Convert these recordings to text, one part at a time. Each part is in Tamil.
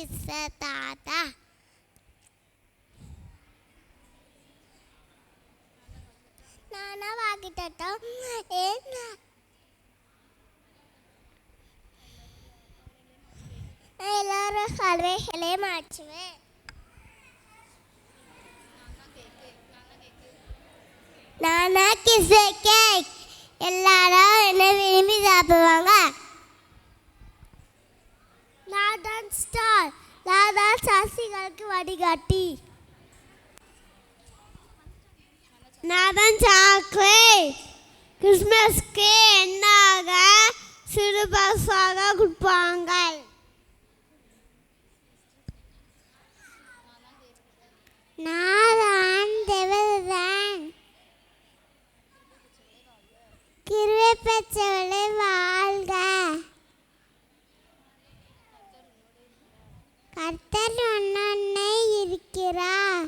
किससे दादा నాన్న వాకిటట ఏం ಎಲ್ಲರೂ ಹಲ್ವೆ ಎಲೆ ಮಾಡ್ತೀವಿ ನಾನಾ ಕಿಸೆ ಕೇಕ್ சசிகளுக்கு வடிகாட்டி நான் தான் சாக்லேட் கிறிஸ்மஸ்க்கு என்னாக சிறு கொடுப்பாங்க நான் தான் தேவதான் கிருவை பெற்றவளை கர்த்தர் ஒன்னொன்னை இருக்கிறார்.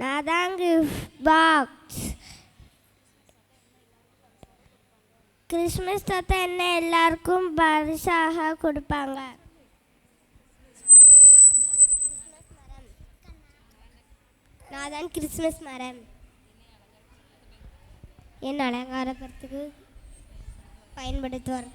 நான் தான் கிஃப்ட் பாக்ஸ் கிறிஸ்மஸ் தாத்தா என்ன எல்லாருக்கும் பரிசாக கொடுப்பாங்க? நான் தான் கிறிஸ்மஸ் மரம். என் அலங்காரத்துக்கு பயன்படுத்துவார்.